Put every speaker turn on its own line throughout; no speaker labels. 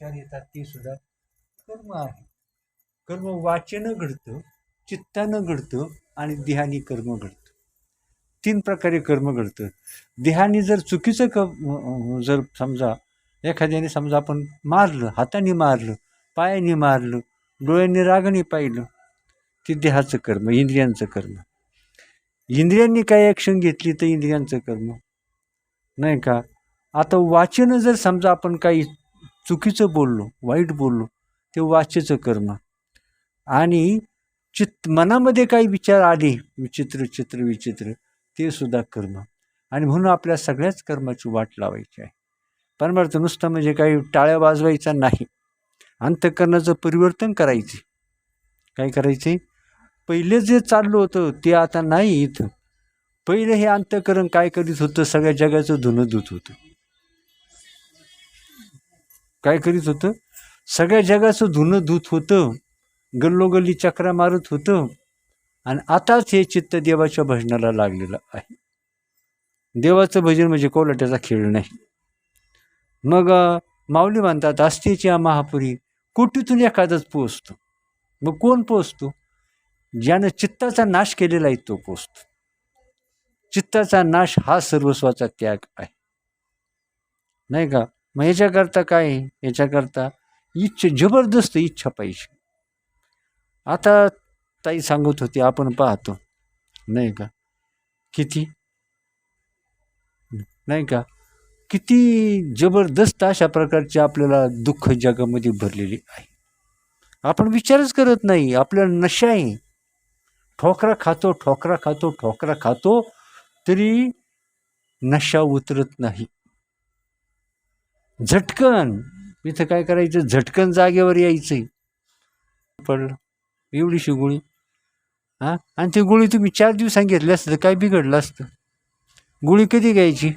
विचार येतात ते सुद्धा कर्म आहे. कर्म वाचनं घडतं चित्तानं घडतं आणि देहानी कर्म घडतं. तीन प्रकारे कर्म घडतं. देहाने जर चुकीचं क जर समजा एखाद्याने समजा आपण मारलं हाताने मारलं पायाने मारलं डोळ्यांनी रागाने पाहिलं ते देहाचं कर्म इंद्रियांचं कर्म. इंद्रियांनी काही ॲक्शन घेतली तर इंद्रियांचं कर्म. नाही का? आता वाचन जर समजा आपण काही चुकीचं बोललो वाईट बोललो ते वाचेचं कर्म आणि चित मनामध्ये काही विचार आले विचित्र चित्र विचित्र ते सुद्धा कर्म आणि म्हणून आपल्या सगळ्याच कर्माची वाट लावायची आहे. परमार्थ नुसतं म्हणजे काही टाळ्या वाजवायचा नाही. अंतकरणाचं परिवर्तन करायचे. काय करायचे? पहिले जे चाललं होतं ते आता नाही इथं. पहिले हे अंतकरण काय करीत होतं? सगळ्या जगाचं धुणं धुत होतं. काय करीत होतं? सगळ्या जगाचं धुणं धुत होतं. गल्लोगल्ली चक्रा मारत होतं. आणि आताच हे चित्त देवाच्या भजनाला लागलेलं आहे. देवाचं भजन म्हणजे कोलाट्याचा खेळ नाही. मग माऊली म्हणतात आस्थेच्या महापुरी कोटीतून एखादाच पोचतो. मग कोण पोचतो? ज्यानं चित्ताचा नाश केलेला आहे तो पोचतो. चित्ताचा नाश हा सर्वस्वाचा त्याग आहे. नाही का? मग याच्याकरता काय आहे? याच्याकरता इच्छा जबरदस्त इच्छा पाहिजे. आता ताई सांगत होती आपण पाहतो. नाही का? किती? नाही का? किती जबरदस्त अशा प्रकारचे आपल्याला दुःख जगामध्ये भरलेली आहे. आपण विचारच करत नाही आपल्याला नशा आहे. ठोकरा खातो ठोकरा खातो ठोकरा खातो तरी नशा उतरत नाही. झटकन. इथं काय करायचं? झटकन जागेवर यायचंय. पडलं. एवढीशी गोळी. हां? आणि ती गोळी तुम्ही चार दिवसां घेतली असतं तर काय बिघडलं असतं? गोळी कधी घ्यायची?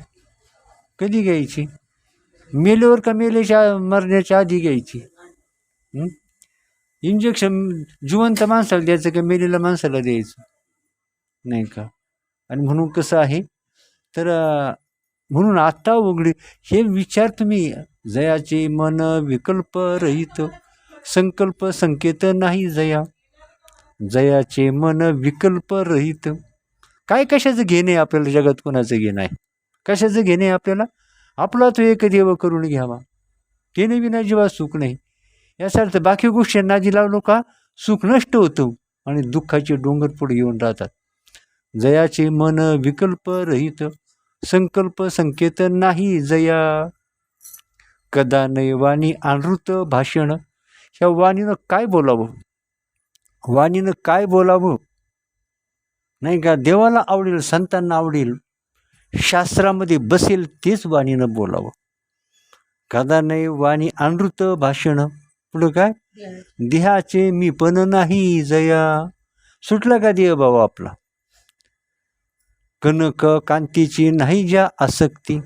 कधी घ्यायची? मेल्यावर का मेल्याच्या मरण्याच्या आधी घ्यायची? इंजेक्शन जिवंत माणसाला द्यायचं का मेलेल्या माणसाला द्यायचं? नाही का? आणि म्हणून कसं आहे? तर म्हणून आत्ता उघडी. हे विचार तुम्ही जयाचे मन विकल्प रहित संकल्प संकेत नाही जया. जयाचे मन विकल्प रहित काय कशाचं घेणे आपल्याला जगात कोणाचं घेणं आहे? कशाचं घेणे आपल्याला? आपला तो एक देव करून घ्यावा. केने विना जीवा सुख नाही. याचा अर्थ बाकी गोष्टी नादी लावलो का सुख नष्ट होतं आणि दुःखाचे डोंगर पुढे येऊन राहतात. जयाचे मन विकल्प रहित संकल्प संकेत नाही जया. कदा नाही वाणी अनृत भाषण. ह्या वाणीनं काय बोलावं? वाणीनं काय बोलावं? नाही का? देवाला आवडेल संतांना आवडेल शास्त्रामध्ये बसेल तेच वाणीनं बोलावं. कदा नाही वाणी अनृत भाषण. पुढं काय? देहाचे मी पण नाही जया. सुटला का देह बाबा आपला? कनक कांतीची नाही ज्या आसक्ती.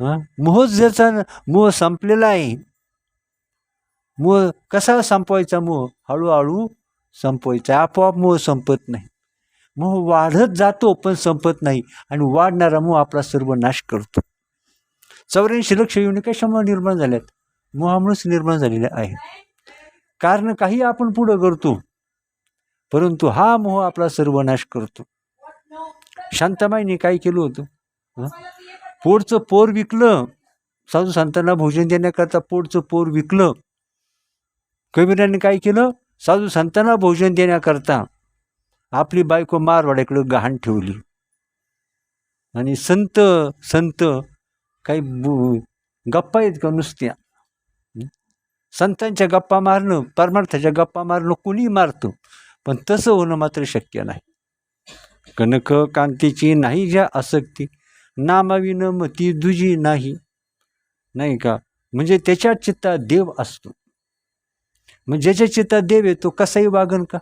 हां? मोह ज्याचा मोह संपलेला आहे. मोह कसा संपवायचा मोह? हळूहळू संपवायचा. आपोआप मोह संपत नाही. मोह वाढत जातो पण संपत नाही आणि वाढणारा मोह आपला सर्व नाश करतो. चौऱ्याऐंशी लक्ष येऊन कशामुळे निर्माण झाल्यात? मोहामुळेच निर्माण झालेले आहे कारण काही आपण पुढं करतो. परंतु हा मोह आपला सर्वनाश करतो. शांताबाईने काय केलं होतं? पोरचं पोर विकलं. साधू संतांना भोजन देण्याकरता पोटचं पोर विकलं. कबीराने काय केलं? साधू संतांना भोजन देण्याकरता आपली बायको मारवाड्याकडं गहाण ठेवली. आणि संत संत काही बु गप्पा आहेत का नुसत्या? संतांच्या गप्पा मारणं परमार्थाच्या गप्पा मारणं कुणी मारतं. पण तसं होणं मात्र शक्य नाही. कनक कांतीची नाही ज्या आसक्ती नामाविन मती दुजी नाही. नाही का? म्हणजे त्याच्या चित्ता देव असतो. मग ज्याच्या चित्ता देव आहे तो कसाही वागन का?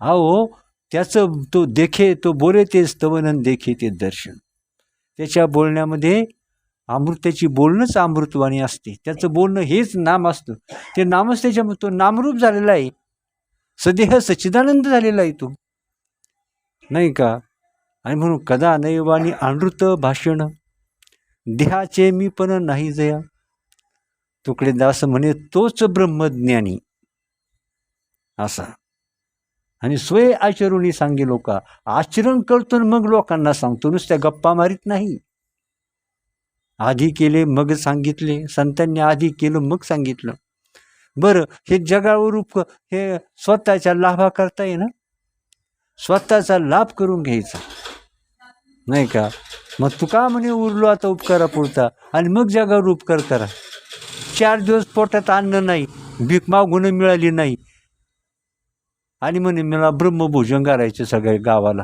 अहो त्याचं तो देखे तो बोले ते स्तवनन देखे ते दर्शन. त्याच्या बोलण्यामध्ये अमृत्याची बोलणंच अमृतवाणी असते. त्याचं बोलणं हेच नाम असतं. ते नामच त्याच्या तो नामरूप झालेला आहे. सदेह सच्चिदानंद झालेला आहे तो. नाही का? आणि म्हणून कदा नैवानी अनृत भाषण? देहाचे मी पण नाही जया. तुकडेदास म्हणे तोच ब्रह्मज्ञानी. असा. आणि स्वय आचरुणी सांगे लोक आचरण करतो मग लोकांना सांगतो नुसत्या गप्पा मारीत नाही. आधी केले मग सांगितले. संतांनी आधी केलं मग सांगितलं. बरं हे जगावर उप हे स्वतःच्या लाभा करता ना? स्वतःचा लाभ करून घ्यायचा. नाही का? मग तू का म्हणे उरलो आता उपकारापुरता? आणि मग जगावर उपकार करा. चार दिवस पोटात अन्न नाही भीक मागून मिळाली नाही. आणि म्हणे मला ब्रह्मभोजन करायचं सगळ्या गावाला.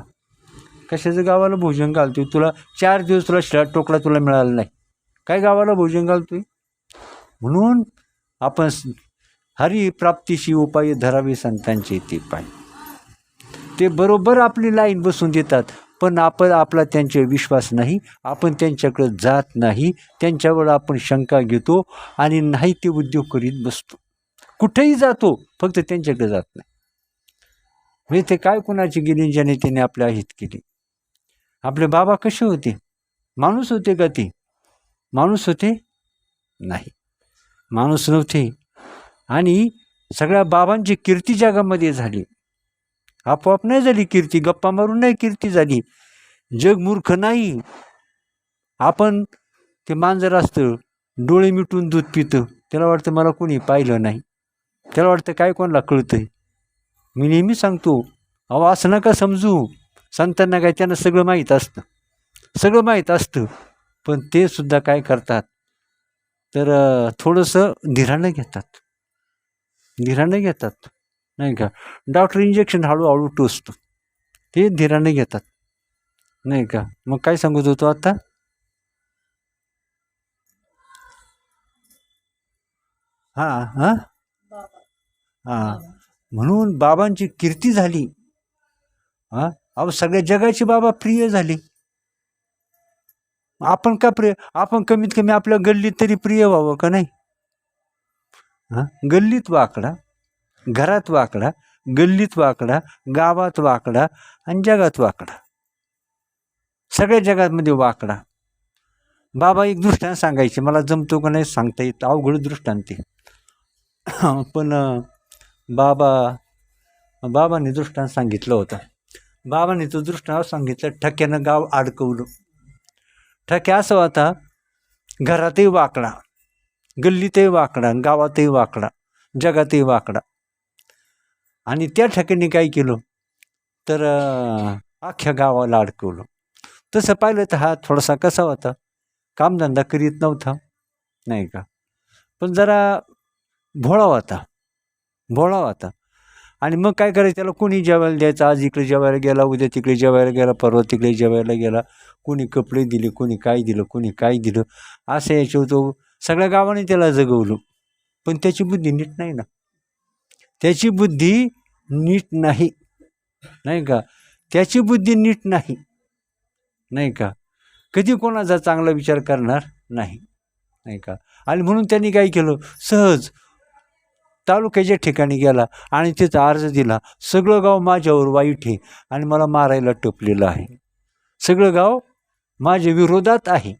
कशाचं गावाला भोजन घालतोय? तुला चार दिवस तुला शिळा टोकला तुला मिळाला नाही. काय गावाला भोजन घालतोय? म्हणून आपण स- हरिप्राप्तीशी उपाय धरावी संतांचे ते पाय. ते बरोबर आपली लाईन बसून देतात. पण आपण आपला त्यांच्यावर विश्वास नाही आपण त्यांच्याकडं जात नाही त्यांच्यावर आपण शंका घेतो आणि नाही ते उद्योग करीत बसतो. कुठेही जातो फक्त त्यांच्याकडे जात नाही. म्हणजे ते काय कोणाची गेली ज्याने त्याने आपल्या हित केली? आपले बाबा कसे होते? माणूस होते का ते? माणूस होते? नाही. माणूस नव्हते. आणि सगळ्या बाबांची कीर्ती जगामध्ये झाली. आपोआप नाही झाली कीर्ती गप्पा मारून नाही कीर्ती झाली. जग मूर्ख नाही. आपण ते मांजर असतं डोळे मिटून दूध पितं. त्याला वाटतं मला कोणी पाहिलं नाही. त्याला वाटतं काय कोणाला कळतंय? मी नेहमी सांगतो अहो असं नका समजू. संतांना काय त्यांना सगळं माहीत असतं. सगळं माहीत असतं पण ते सुद्धा काय करतात? तर थोडंसं धीरानं घेतात. धीरानं घेतात. नाही का? डॉक्टर इंजेक्शन हळूहळू टोचतो. ते धीराने घेतात. नाही का? मग काय सांगत होतो आता? हां हां? हां. म्हणून बाबांची कीर्ती झाली. हां? अहो सगळ्या जगाची बाबा प्रिय झाली. आपण का प्रिय? आपण कमीत कमी आपल्या गल्लीत तरी प्रिय व्हावं का नाही? हां? गल्लीत वाकडा घरात वाकडा गल्लीत वाकडा गावात वाकडा आणि जगात वाकडा. सगळ्या जगामध्ये वाकडा. बाबा एक दृष्टांत सांगायचे मला जमतो का नाही सांगता येत अवघड दृष्टांत ते पण बाबा बाबांनी दृष्टांत सांगितलं होतं. बाबाने तो दृष्टांत सांगितलं ठक्यानं गाव अडकवलं. ठक्या असं होता घरातही वाकडा गल्लीतही वाकडा गावातही वाकडा जगातही वाकडा. आणि त्या ठिकाणी काय केलं? तर अख्ख्या गावाला अडकवलं. तसं पाहिलं तर हा थोडासा कसा होता? कामधंदा करीत नव्हता नाही का? पण जरा भोळा होता भोळा होता. आणि मग काय करायचं? त्याला कोणी जेवायला द्यायचं? आज इकडे जेवायला गेला उद्या तिकडे जेवायला गेला परवा तिकडे जेवायला गेला. कोणी कपडे दिले कोणी काय दिलं कोणी काय दिलं? असं याच्या होतो सगळ्या गावाने त्याला जगवलं. पण त्याची बुद्धी नीट नाही ना. त्याची बुद्धी नीट नाही. नाही का? त्याची बुद्धी नीट नाही. नाही का? कधी कोणाचा चांगला विचार करणार नाही. नाही का? आणि म्हणून त्यांनी काय केलं? सहज तालुक्याच्या ठिकाणी गेला आणि तिथं अर्ज दिला सगळं गाव माझ्यावर वाईट आहे आणि मला मारायला टपलेलं आहे. सगळं गाव माझ्या विरोधात आहे.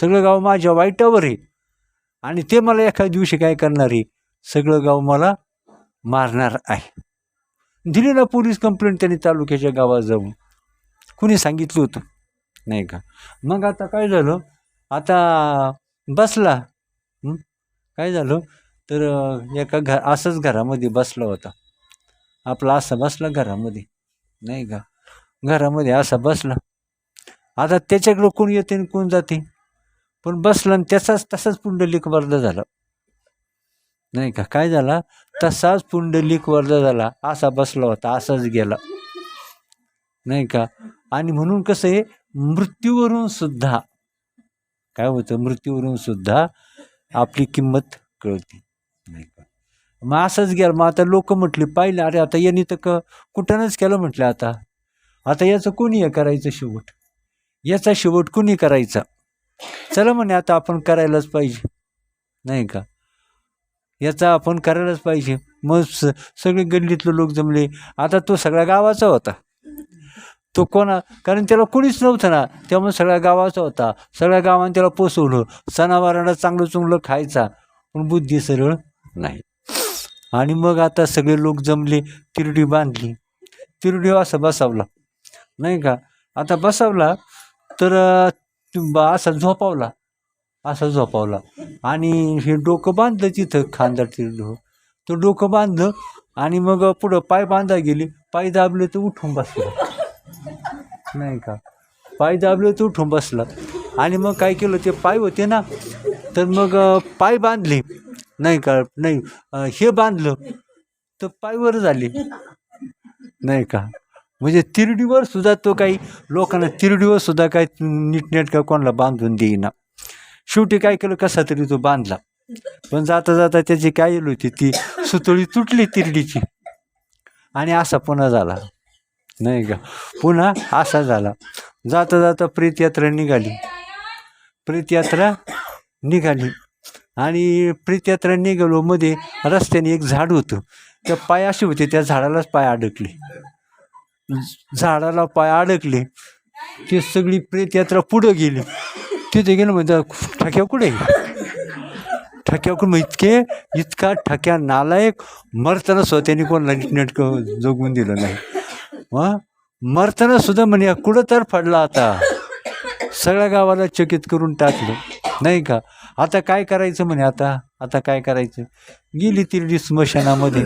सगळं गाव माझ्या वाईटावर आहे. आणि ते मला एखाद्या दिवशी काय करणार आहे? सगळं गाव मला मारणार आहे. दिली ना पोलीस कंप्लेंट त्यांनी तालुक्याच्या गावात जाऊन कुणी सांगितलं होतं? नाही का? मग आता काय झालं? आता बसला. काय झालं? तर एका घ असंच घरामध्ये बसला होता. आपला असा बसला घरामध्ये. नाही का? घरामध्ये असा बसला. आता त्याच्याकडं कोण येते आणि कोण जाते? पण बसला आणि त्याचाच तसाच पुंडलिक वर्ध झाला. नाही का? काय झाला? तसाच पुंडलिक वर्ध झाला. असा बसला होता. असाच गेला. नाही का? आणि म्हणून कसं आहे? मृत्यूवरून सुद्धा काय होतं? मृत्यूवरून सुद्धा आपली किंमत कळते. नाही का? मग असंच गेलं. मग आता लोक म्हटले पाहिलं. अरे आता यांनी तर क कुठनंच केलं म्हटलं आता. आता याचं कोणी हे करायचं शेवट? याचा शेवट कोणी करायचा? चला म्हणे आता आपण करायलाच पाहिजे. नाही का? याचा आपण करायलाच पाहिजे. मग स सगळे गल्लीतले लोक जमले. आता तो सगळ्या गावाचा होता. तो कोणा कारण त्याला कोणीच नव्हतं ना त्यामुळे सगळ्या गावाचा होता. सगळ्या गावाने त्याला पोसवलं. सणावाराला चांगलं चुंगलं खायचा. पण बुद्धी सरळ नाही. आणि मग आता सगळे लोक जमले तिरडी बांधली. तिरडी असा बसावला. नाही का? आता बसावला तर बा असा झोपावला. असा झोपावला. आणि हे डोकं बांधलं तिथं खांदाची तिरडं तो डोकं बांधलं आणि मग पुढं पाय बांधा गेली. पाय दाबले तर उठून बसला. नाही का? पाय दाबले तर उठून बसला. आणि मग काय केलं ते पाय होते ना तर मग पाय बांधले. नाही का? नाही हे बांधलं तर पायवर झाले. नाही का? म्हणजे तिरडीवर सुद्धा तो काही लोकांना तिरडीवर सुद्धा काही नीटनेटका कोणाला बांधून देईना. शेवटी काय केलं? कसा तरी तो बांधला. पण जाता जाता त्याची काय येल होती? ती सुतळी तुटली तिरडीची. आणि असा पुन्हा झाला. नाही का? पुन्हा असा झाला. जाता जाता प्रीतयात्रा निघाली. प्रीतयात्रा निघाली. आणि प्रीतयात्रा निघालो मध्ये रस्त्याने एक झाड होतं. त्या पाय असे होते त्या झाडालाच पाय अडकले. झाडाला पाय अडकले. ते सगळी प्रेतयात्रा पुढं गेली. तिथे गेलं म्हणजे ठक्या कुठे ठक्याकडून मग इतके इतका ठक्या नालायक मरताना स्वतःने कोणाला नीटनेटकं जगून दिलं नाही मग मरताना सुद्धा म्हणे कुठं तर पडला आता सगळ्या गावाला चकित करून टाकलं नाही का आता काय करायचं म्हणे आता आता काय करायचं गेली तिरडी स्मशानामध्ये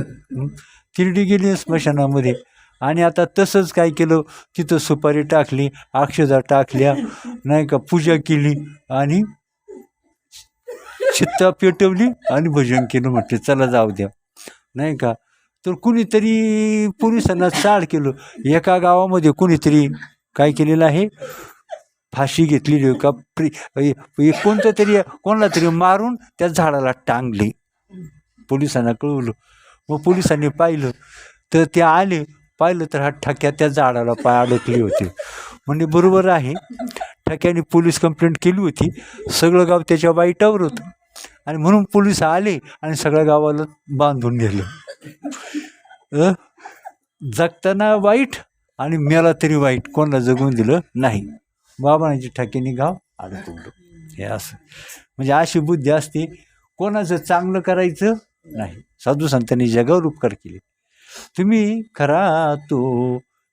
तिरडी गेली स्मशानामध्ये आणि आता तसंच काय केलं? तिथं सुपारी टाकली अक्षदा टाकल्या नाही का पूजा केली आणि चित्ता पेटवली आणि भजन केलं म्हटलं चला जाऊ द्या. नाही का? तर कुणीतरी पोलिसांना चाळ केलं. एका गावामध्ये कुणीतरी काय केलेलं आहे? फाशी घेतलेली का? प्री कोणतं तरी कोणाला तरी मारून त्या झाडाला टांगली. पोलिसांना कळवलं. मग पोलिसांनी पाहिलं. तर ते आले. पाहिलं तर हा ठक्या त्या झाडाला पाय अडकली होती. म्हणजे बरोबर आहे. ठक्याने पोलीस कंप्लेंट केली होती. सगळं गाव त्याच्या वाईटावर होतं. आणि म्हणून पोलीस आले आणि सगळ्या गावाला बांधून गेलं जगताना वाईट आणि मेला तरी वाईट. कोणाला जगून दिलं नाही. बाबांची ठक्याने गाव अडकवलं. हे असं. म्हणजे अशी बुद्धी असते. कोणाचं चांगलं करायचं नाही. साधू संतांनी जगावर उपकार केले. तुम्ही खरा तो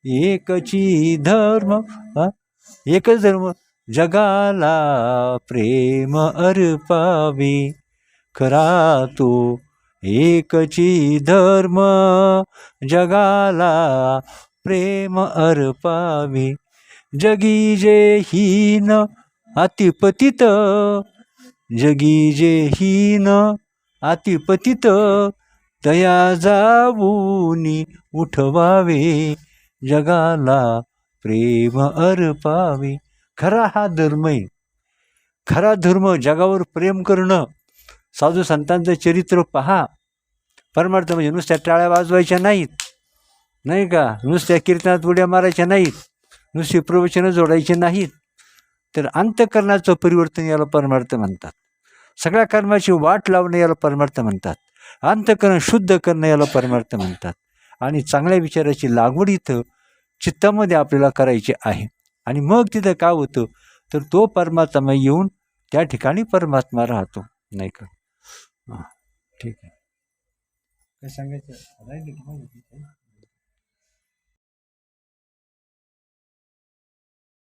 एकची धर्म एकच धर्म जगाला प्रेम अर्पावी. खरा तो एकची धर्म जगाला प्रेम अर्पावी. जगी जे हीन अतिपतित जगी जे हीन अतिपतित तया जाऊनी उठवावे जगाला प्रेम अर्पावे. खरा हा धर्म आहे. खरा धर्म जगावर प्रेम करणं साधू संतांचं चरित्र पहा. परमार्थ म्हणजे नुसत्या टाळ्या वाजवायच्या नाहीत. नाही का? नुसत्या कीर्तनात उड्या मारायच्या नाहीत. नुसती प्रवचनं जोडायची नाहीत. तर अंतकरणाचं परिवर्तन याला परमार्थ म्हणतात. सगळ्या कर्माची वाट लावणं याला परमार्थ म्हणतात. अंतकरण शुद्ध करणं याला परमार्थ म्हणतात. आणि चांगल्या विचाराची लागवड इथं चित्तामध्ये आपल्याला करायची आहे. आणि मग तिथं काय होतं? तर तो परमात्मा येऊन त्या ठिकाणी परमात्मा राहतो. नाही का? हां ठीक आहे. काय सांगायचं?